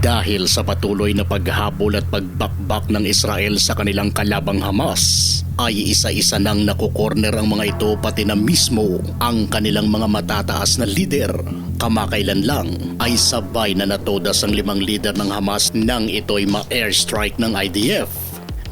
Dahil sa patuloy na paghabol at pagbakbak ng Israel sa kanilang kalabang Hamas, ay isa-isa nang nakukorner ang mga ito pati na mismo ang kanilang mga matataas na lider. Kamakailan lang ay sabay na natodas ang limang lider ng Hamas nang ito'y ma-airstrike ng IDF.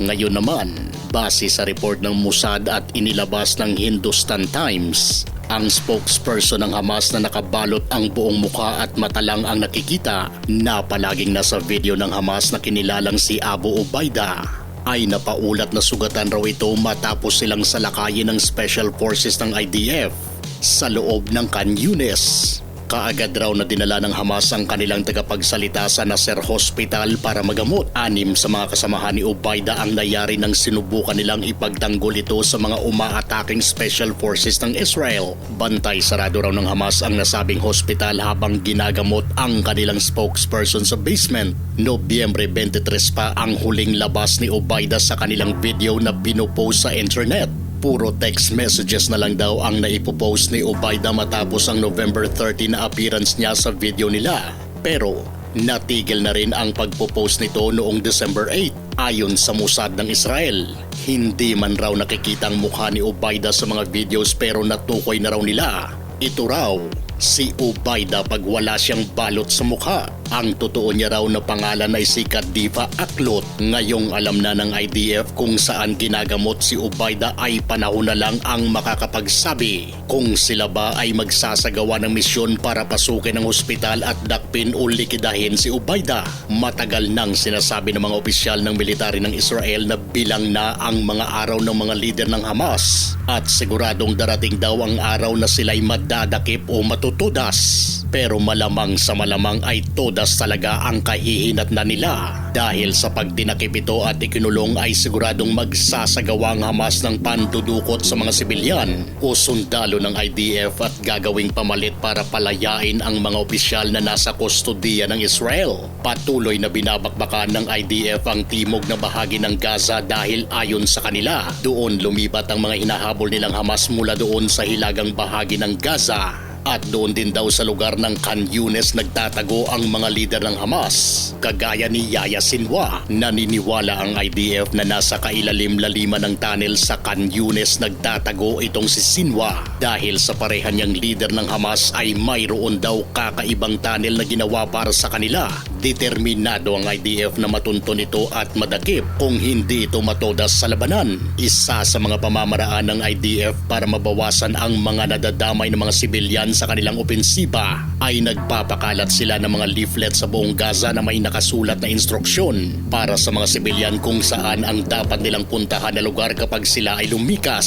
Ngayon naman, base sa report ng Mossad at inilabas ng Hindustan Times, ang spokesperson ng Hamas na nakabalot ang buong mukha at mata lang ang nakikita na palaging nasa video ng Hamas na kinilalang si Abu Ubaida ay napaulat na sugatan raw ito matapos silang salakayin ng Special Forces ng IDF sa loob ng Can Yunis. Kaagad raw na dinala ng Hamas ang kanilang tagapagsalita sa Nasser Hospital para magamot. Anim sa mga kasamahan ni Ubaida ang nayari nang sinubukan nilang ipagtanggol ito sa mga umaataking special forces ng Israel. Bantay sarado raw ng Hamas ang nasabing hospital habang ginagamot ang kanilang spokesperson sa basement. Nobyembre 23 pa ang huling labas ni Ubaida sa kanilang video na binupost sa internet. Puro text messages na lang daw ang naipopost ni Ubaida matapos ang November 30 na appearance niya sa video nila. Pero natigil na rin ang pagpo-post nito noong December 8 ayon sa Mossad ng Israel. Hindi man raw nakikita ang mukha ni Ubaida sa mga videos pero natukoy na raw nila. Ito raw si Ubaida pag wala siyang balot sa mukha. Ang totoo niya raw na pangalan ay si Kadifa Aklot. Ngayong alam na ng IDF kung saan ginagamot si Ubaida ay panahon na lang ang makakapagsabi kung sila ba ay magsasagawa ng misyon para pasukin ang ospital at dakpin o likidahin si Ubaida. Matagal nang sinasabi ng mga opisyal ng military ng Israel na bilang na ang mga araw ng mga lider ng Hamas at siguradong darating daw ang araw na sila'y madadakip o matutudas. Pero malamang sa malamang ay todas talaga ang kahihinat na nila dahil sa pagdinakip ito at ikinulong ay siguradong magsasagawa ang Hamas ng pandudukot sa mga sibilyan o sundalo ng IDF at gagawing pamalit para palayain ang mga opisyal na nasa kustodiya ng Israel. Patuloy na binabakbakan ng IDF ang timog na bahagi ng Gaza dahil ayon sa kanila, doon lumipat ang mga hinahabol nilang Hamas mula doon sa hilagang bahagi ng Gaza at doon din daw sa lugar ng Can Yunes nagtatago ang mga lider ng Hamas. Kagaya ni Yaya Sinwa, naniniwala ang IDF na nasa kailalim-laliman ng tunnel sa Can Yunes nagtatago itong si Sinwa dahil sa parehan niyang lider ng Hamas ay mayroon daw kakaibang tunnel na ginawa para sa kanila. Determinado ang IDF na matunton ito at madakip kung hindi ito matodas sa labanan. Isa sa mga pamamaraan ng IDF para mabawasan ang mga nadadamay ng mga sibilyan sa kanilang opensiba ay nagpapakalat sila ng mga leaflet sa buong Gaza na may nakasulat na instruksyon para sa mga sibilyan kung saan ang dapat nilang puntahan na lugar kapag sila ay lumikas.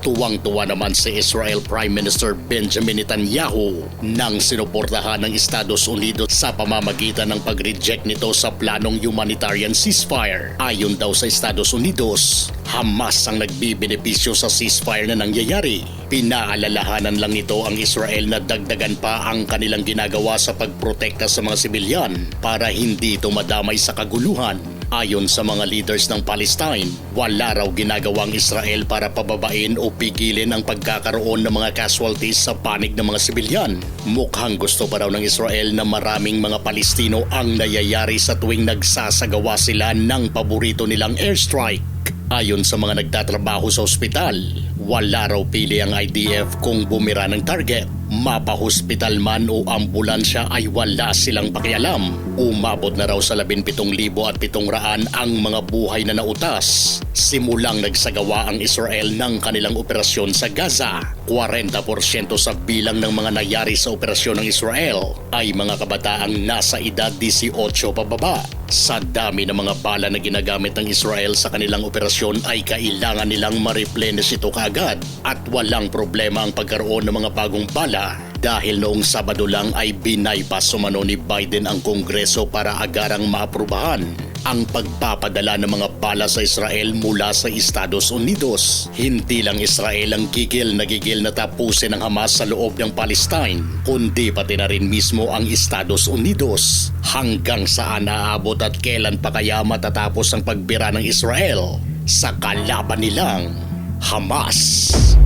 Tuwang-tuwa naman si Israel Prime Minister Benjamin Netanyahu nang sinuportahan ng Estados Unidos sa pamamagitan ng pag-reject nito sa planong humanitarian ceasefire. Ayon daw sa Estados Unidos, Hamas ang nagbibenepisyo sa ceasefire na nangyayari. Pinaalalahanan lang nito ang Israel na dagdagan pa ang kanilang ginagawa sa pagprotekta sa mga sibilyan para hindi ito madamay sa kaguluhan. Ayon sa mga leaders ng Palestine, wala raw ginagawang Israel para pababain o pigilin ang pagkakaroon ng mga casualties sa panig ng mga sibilyan. Mukhang gusto pa raw ng Israel na maraming mga Palestino ang nayayari sa tuwing nagsasagawa sila ng paborito nilang airstrike. Ayon sa mga nagtatrabaho sa ospital, wala raw pili ang IDF kung bumira ng target. Mapahospital man o ambulansya ay wala silang pakialam. Umabot na raw sa 17,700 ang mga buhay na nautas. Simulang nagsagawa ang Israel ng kanilang operasyon sa Gaza. 40% sa bilang ng mga nayari sa operasyon ng Israel ay mga kabataang nasa edad 18 pababa. Sa dami ng mga bala na ginagamit ng Israel sa kanilang operasyon ay kailangan nilang ma-replenish ito kaagad at walang problema ang pagkaroon ng mga bagong bala dahil noong Sabado lang ay binaypas sumano ni Biden ang Kongreso para agarang maaprubahan ang pagpapadala ng mga bala sa Israel mula sa Estados Unidos. Hindi lang Israel ang gigil na gigil na tapusin ng Hamas sa loob ng Palestine, kundi pati na rin mismo ang Estados Unidos. Hanggang saan aabot at kailan pa kaya matatapos ang pagbira ng Israel sa kalaban nilang Hamas. Kung